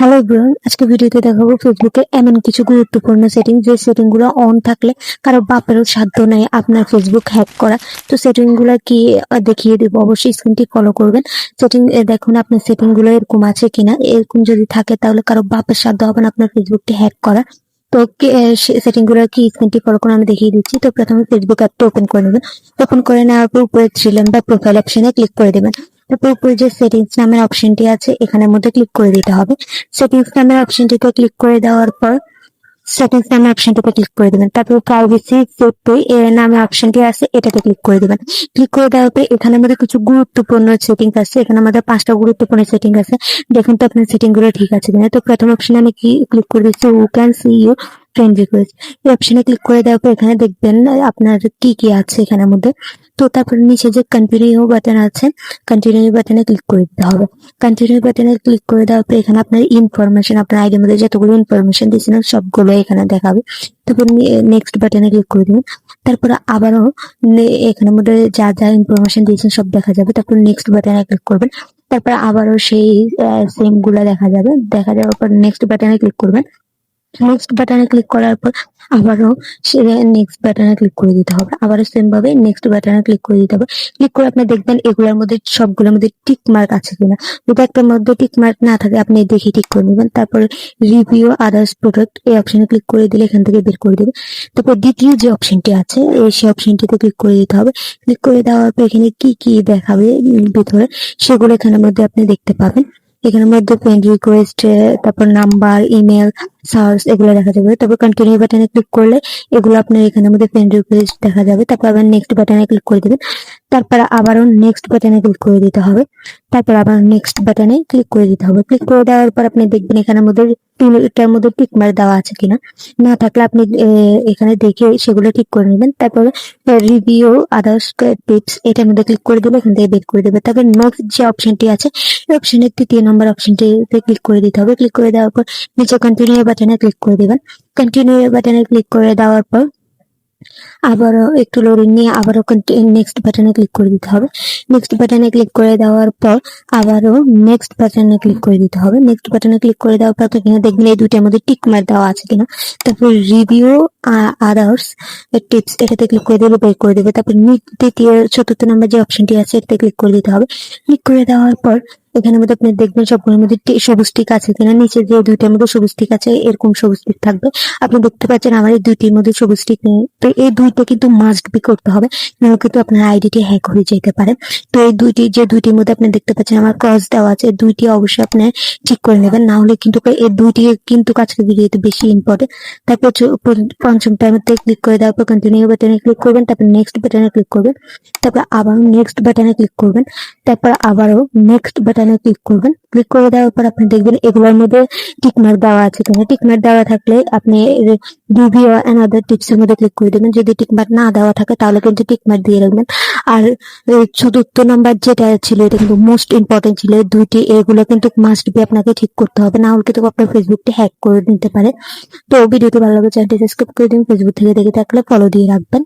Hello everyone আজকে ভিডিওতে দেখাবো ফেসবুকে এমন কিছু গুরুত্বপূর্ণ সেটিং যে সেটিংগুলো অন থাকলে কারও বাপেরও সাধ্য নাই আপনার ফেসবুক হ্যাক করা। তো সেটিংগুলো কি দেখিয়ে দেবো, অবশ্যই স্ক্রিনটি ফলো করবেন। সেটিং দেখুন আপনার সেটিংগুলো এরকম আছে কিনা। এরকম যদি থাকে তাহলে কারও বাপের সাধ্য হবে না আপনার ফেসবুকটি হ্যাক করা তো সেটিংগুলো কি স্ক্রিনটি ফলো করে আমি দেখিয়ে দিচ্ছি। তো প্রথমে ফেসবুক অ্যাপটা ওপেন করে নেবেন। ওপেন করে নেওয়ার পর উপরে থ্রি বা প্রোফাইল অপশনে ক্লিক করে দেবেন। তারপর উপরে যে সেটিংস নামের অপশনটি আছে, এখানের মধ্যে ক্লিক করে দিতে হবে। সেটিংস নামের অপশনটিতে ক্লিক করে দেওয়ার পর সেটিংস নামের অপশনটিতে ক্লিক করে দেবেন। তারপর প্রাইভেসি সেফটি এর নামে অপশনটি আছে এটাতে ক্লিক করে দেবেন। ক্লিক করে দেওয়ার পর এখানে আমাদের কিছু গুরুত্বপূর্ণ সেটিংস আছে। এখানে আমাদের পাঁচটা গুরুত্বপূর্ণ সেটিং আছে। দেখুন তো আপনার সেটিংগুলো ঠিক আছে কিনা। তো প্রথম অপশনে আমি কি ক্লিক করে দিচ্ছি? Who can see you friend request এই অপশনে ক্লিক করে দেওয়ার পর এখানে দেখবেন আপনার কি কি আছে এখানের মধ্যে। তো তারপর নিচে যে কন্টিনিউ বাটন আছে কন্টিনিউ বাটনে ক্লিক করে দিতে হবে। কন্টিনিউ বাটনে ক্লিক করে দেওয়ার পর এখানে আপনার ইনফরমেশন আপনার আইডির মধ্যে যতগুলো ইনফরমেশন দিয়েছিলেন সবগুলো এখানে দেখাবে। তারপর নেক্সট বাটনে ক্লিক করে দিবেন। তারপর আবারও এখানের মধ্যে যা যা ইনফরমেশন দিয়েছেন, সব দেখা যাবে। তারপর নেক্সট বাটনে ক্লিক করবেন। তারপর আবারও সেই সেমগুলা দেখা যাবে। দেখা যাওয়ার পর নেক্সট বাটনে ক্লিক করবেন। নেক্সট বাটনে ক্লিক করার পর আবারও নেক্সট বাটনে ক্লিক করে দিতে হবে। আবারও সেম ভাবে নেক্সট বাটনে ক্লিক করে দিতে হবে। ক্লিক করে আপনি দেখবেন এগুলোর মধ্যে সবগুলোর মধ্যে টিক মার্ক আছে কিনা। যদি একটার মধ্যে টিক মার্ক না থাকে, আপনি দেখে ঠিক করে নেবেন। তারপরে রিভিউ আদার্স প্রোডাক্ট এই অপশনে ক্লিক করে দিলে এখান থেকে বের করে দেবে। তারপর দ্বিতীয় যে অপশনটি আছে, এই সেই অপশনটিতে ক্লিক করে দিতে হবে। ক্লিক করে দেওয়ার পর এখানে কি কি দেখাবে ভিতরে, সেগুলো এখানের মধ্যে আপনি দেখতে পাবেন। এখানের মধ্যে ফ্রেন্ড রিকোয়েস্ট তারপর নাম্বার ইমেল সার্চ এগুলো দেখা যাবে। তারপর কন্টিনিউ বাটনে ক্লিক করলে এগুলো আপনার এখানের মধ্যে ফ্রেন্ড রিকোয়েস্ট দেখা যাবে। তারপর আবার নেক্সট বাটনে ক্লিক করে দেবেন। তারপর আবারও নেক্সট বাটনে ক্লিক করে দিতে হবে। তারপর আবার নেক্সট বাটনে ক্লিক করে দিতে হবে। ক্লিক করে দেওয়ার পর আপনি দেখবেন এখানের মধ্যে তিনটার মধ্যে টিক মার্ক দেওয়া আছে কিনা। না থাকলে আপনি এখানে দেখে সেগুলো ঠিক করে নেবেন। তারপরে রিভিউ আদার্স টিপস এটার মধ্যে ক্লিক করে দিলে এখান থেকে বের করে দেবে তারপর নেক্সট যে অপশনটি আছে, এই অপশনের তৃতীয় নম্বর অপশনটিতে ক্লিক করে দিতে হবে। ক্লিক করে দেওয়ার পর নিচে কন্টিনিউ বাটনে ক্লিক করে দেবেন। কন্টিনিউ বাটনে ক্লিক করে দেওয়ার পর আবারও একটু লোডিং নিয়ে আবারও নেক্সট বাটনে ক্লিক করে দিতে হবে। নেক্সট বাটনে ক্লিক করে দেওয়ার পর আবারও নেক্সট বাটনে ক্লিক করে দিতে হবে। নেক্সট বাটনে ক্লিক করে দেওয়ার পর এখানে দেখবেন এই দুইটার মধ্যে টিক মার দেওয়া আছে কিনা। তারপর রিভিউ আদার্স টিপস এটাতে ক্লিক করে দেবে, বের করে দেবে। তারপর তৃতীয় চতুর্থ নম্বর যে অপশনটি আছে, এটাতে ক্লিক করে দিতে হবে। ক্লিক করে দেওয়ার পর এখানে মধ্যে আপনি দেখবেন সবগুলোর মধ্যে সবুজ টিক আছে কিনা নিচে যে দুইটার মধ্যে সবুজ টিক আছে, এরকম সবুজ টিক থাকবে। আপনি দেখতে পাচ্ছেন আমার এই দুইটির মধ্যে সবুজ টিক নেই। তো এই দুইটা কিন্তু মাস্ট বি করতে হবে, নাহলে কিন্তু আপনার আইডিটি হ্যাক হয়ে যেতে পারে। তো এই দুইটি, যে দুইটির মধ্যে আপনি দেখতে পাচ্ছেন আমার ক্রস দেওয়া আছে দুইটি অবশ্যই আপনি ঠিক করে নেবেন। না হলে কিন্তু এই দুইটি কিন্তু আজকে ভিডিওতে বেশি ইম্পর্টেন্ট তারপর পঞ্চম টাইমতে ক্লিক করে দেওয়ার পর কন্টিনিউ বাটনে ক্লিক করবেন, তারপর নেক্সট বাটনে ক্লিক করবেন, তারপর আবার নেক্সট বাটনে ক্লিক করবেন, তারপর আবারও নেক্সট বাটনে ক্লিক করবেন। ক্লিক করে দেওয়ার পর আপনি দেখবেন এগুলোর মধ্যে টিকমার্ক দেওয়া আছে। কিনা টিকমার্ক দেওয়া থাকলে আপনি এন্ড আদার টিপস এর মধ্যে ক্লিক করে দেবেন। যদি টিকমার্ক না দেওয়া থাকে তাহলে কিন্তু টিকমার্ক দিয়ে রাখবেন। আর চতুর্থ নাম্বার যেটা ছিল, এটা কিন্তু মোস্ট ইম্পর্টেন্ট ছিল। দুইটি, এগুলো কিন্তু মাস্ট বি আপনাকে ঠিক করতে হবে। না হলে কিন্তু আপনার ফেসবুকটি হ্যাক করে নিতে পারে। তো ভিডিওটি ভালো লাগলে চ্যানেলটি সাবস্ক্রাইব করে দিন। ফেসবুক থেকে দেখে থাকলে ফলো দিয়ে রাখবেন।